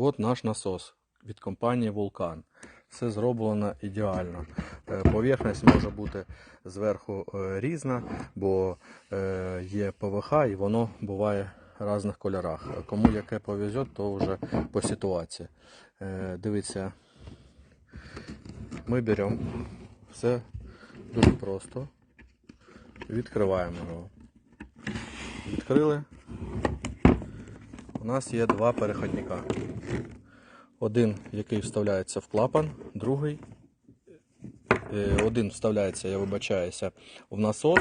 От наш насос від компанії Вулкан. Все зроблено ідеально. Е, Поверхність може бути зверху е, різна, бо е, є ПВХ і воно буває в різних кольорах. Кому яке повезе, то вже по ситуації. Дивіться, ми беремо все дуже просто. Відкриваємо його. Відкрили. У нас є два переходника. Один, який вставляється в клапан, другий. е, Один вставляється, я вибачаюся, в насос,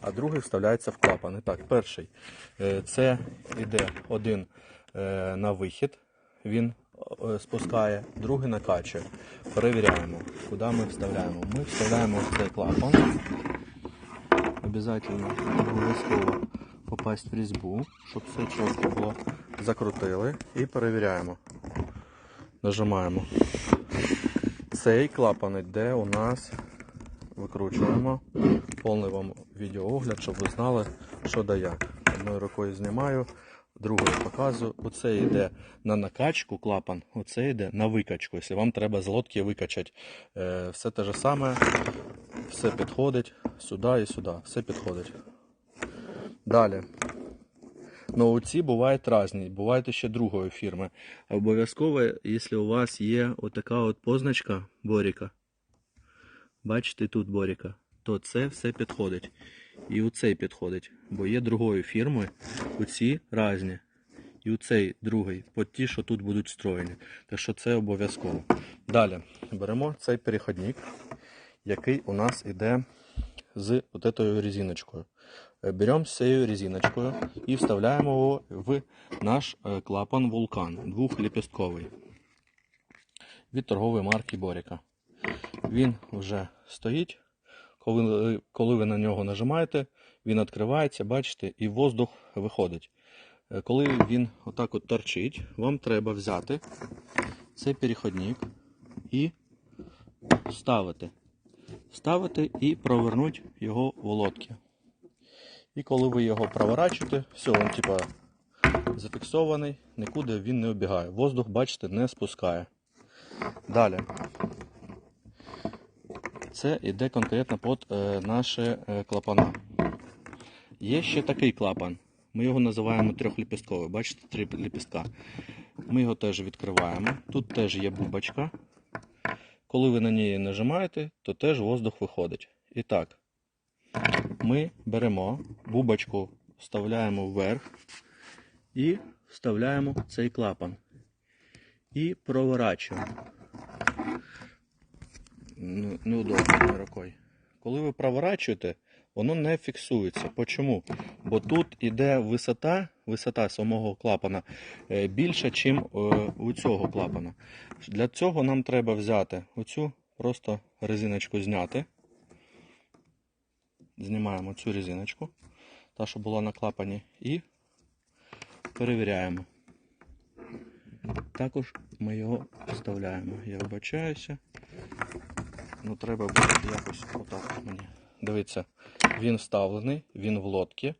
а другий вставляється в клапан. І так, перший. е, Це йде один е, на вихід, він спускає, другий накачує. Перевіряємо, куди ми вставляємо. Ми вставляємо в цей клапан. Обов'язково попасть в різьбу, щоб все чітко було. Закрутили і перевіряємо. Нажимаємо. Цей клапан йде у нас. Викручуємо. Повний вам відеоогляд, щоб ви знали, що да як. Одною рукою знімаю, другою показую. Оце йде на накачку клапан, оце йде на викачку. Якщо вам треба з лодки викачати е, все те ж саме, все підходить сюди і сюди. Все підходить. Далі. Ну, ці бувають різні, бувають ще другої фірми. Обов'язково, якщо у вас є отака от позначка Боріка, бачите тут Боріка, то це все підходить. І у цей підходить, бо є другої фірми, оці різні. І у цей другий, по ті, що тут будуть встроєні. Так що це обов'язково. Далі беремо цей переходник, який у нас іде з от цією резиночкою. Е, Беремо з цією резиночкою і вставляємо його в наш е, клапан Вулкан двохліпістковий від торгової марки Боріка. Він вже стоїть. Коли, коли ви на нього нажимаєте, він відкривається, бачите, і воздух виходить. Е, Коли він отак от торчить, вам треба взяти цей переходник і вставити. Вставити і провернути його в лодки. І коли ви його проворачуєте, все, він типа зафіксований, нікуди він не обігає. Воздух, бачите, не спускає. Далі. Це йде конкретно під е, наші е, клапана. Є ще такий клапан. Ми його називаємо трьохліпістковий. Бачите, три ліпістка. Ми його теж відкриваємо. Тут теж є бубочка. Коли ви на неї нажимаєте, то теж воздух виходить. І так, ми беремо бубочку, вставляємо вверх і вставляємо цей клапан. І проворачуємо. Ну, неудобно рукою. Коли ви проворачуєте, воно не фіксується. Почому? Бо тут іде висота, висота самого клапана е, більша, ніж у цього клапана. Для цього нам треба взяти оцю просто резиночку зняти. Знімаємо цю резиночку, та, що була на клапані, і перевіряємо. Також ми його вставляємо. Я вибачаюся. Ну, треба буде якось отак мені. Дивіться, він вставлений, він в лодці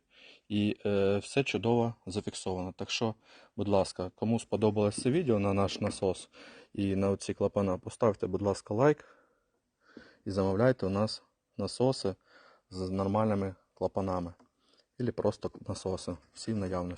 і е, все чудово зафіксовано. Так що, будь ласка, кому сподобалось це відео на наш насос і на ці клапана, поставте, будь ласка, лайк і замовляйте у нас насоси з нормальними клапанами. Або просто насоси. Всі наявності.